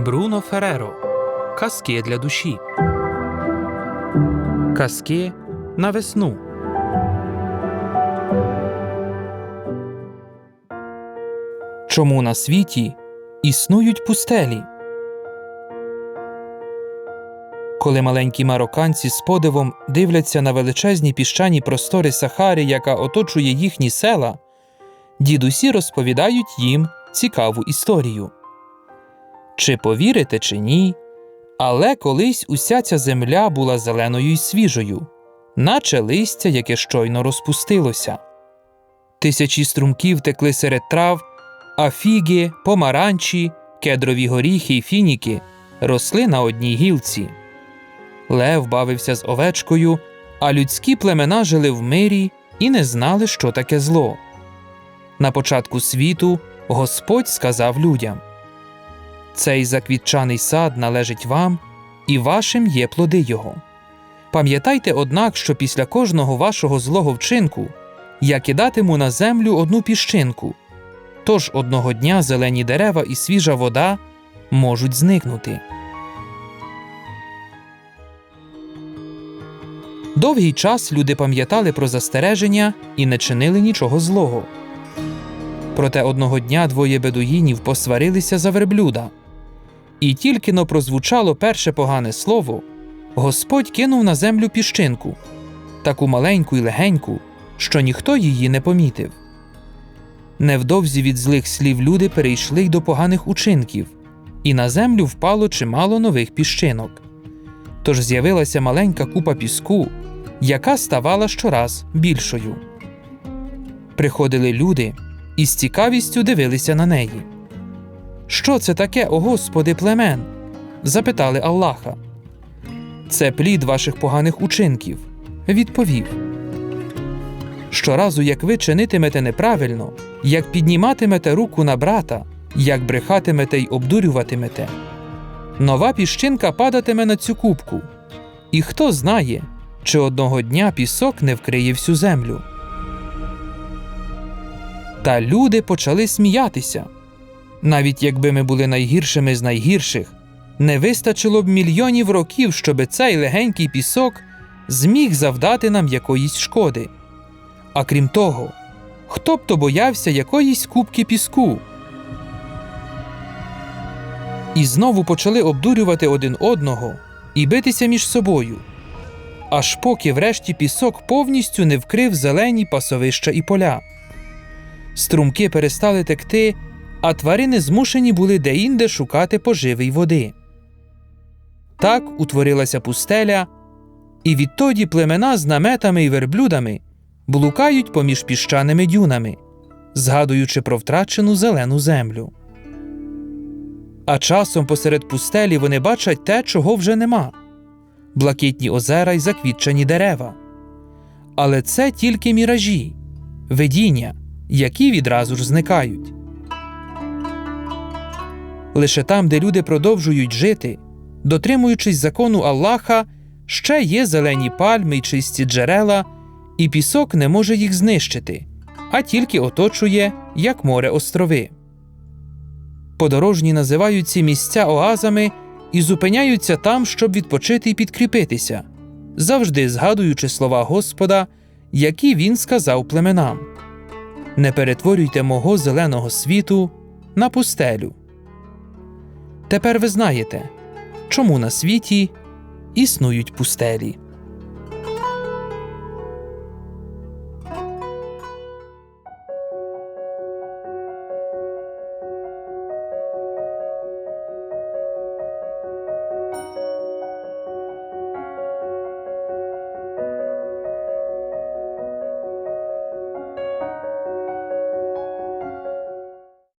Бруно Фереро. Казки для душі. Казки на весну. Чому на світі існують пустелі? Коли маленькі марокканці з подивом дивляться на величезні піщані простори Сахари, яка оточує їхні села, дідусі розповідають їм цікаву історію. Чи повірите, чи ні, але колись уся ця земля була зеленою й свіжою, наче листя, яке щойно розпустилося. Тисячі струмків текли серед трав, а фіги, помаранчі, кедрові горіхи й фініки росли на одній гілці. Лев бавився з овечкою, а людські племена жили в мирі і не знали, що таке зло. На початку світу Господь сказав людям Цей заквітчаний сад належить вам, і вашим є плоди його. Пам'ятайте, однак, що після кожного вашого злого вчинку я кидатиму на землю одну піщинку, тож одного дня зелені дерева і свіжа вода можуть зникнути. Довгий час люди пам'ятали про застереження і не чинили нічого злого. Проте одного дня двоє бедуїнів посварилися за верблюда. І тільки но прозвучало перше погане слово, Господь кинув на землю піщинку, таку маленьку й легеньку, що ніхто її не помітив. Невдовзі від злих слів люди перейшли й до поганих учинків, і на землю впало чимало нових піщинок. Тож з'явилася маленька купа піску, яка ставала щораз більшою. Приходили люди і з цікавістю дивилися на неї. Що це таке, о Господи, племен? запитали Аллаха. Це плід ваших поганих учинків, відповів. Щоразу, як ви чинитимете неправильно, як підніматимете руку на брата, як брехатимете й обдурюватимете, нова піщинка падатиме на цю кубку, і хто знає, чи одного дня пісок не вкриє всю землю. Та люди почали сміятися. Навіть якби ми були найгіршими з найгірших, не вистачило б мільйонів років, щоби цей легенький пісок зміг завдати нам якоїсь шкоди. А крім того, хто б то боявся якоїсь кубки піску? І знову почали обдурювати один одного і битися між собою, аж поки врешті пісок повністю не вкрив зелені пасовища і поля. Струмки перестали текти, а тварини змушені були деінде шукати поживи й води. Так утворилася пустеля, і відтоді племена з наметами й верблюдами блукають поміж піщаними дюнами, згадуючи про втрачену зелену землю. А часом посеред пустелі вони бачать те, чого вже нема блакитні озера й заквітчені дерева. Але це тільки міражі, видіння, які відразу ж зникають. Лише там, де люди продовжують жити, дотримуючись закону Аллаха, ще є зелені пальми й чисті джерела, і пісок не може їх знищити, а тільки оточує, як море острови. Подорожні називають ці місця оазами і зупиняються там, щоб відпочити і підкріпитися, завжди згадуючи слова Господа, які він сказав племенам Не перетворюйте мого зеленого світу на пустелю. Тепер ви знаєте, чому на світі існують пустелі.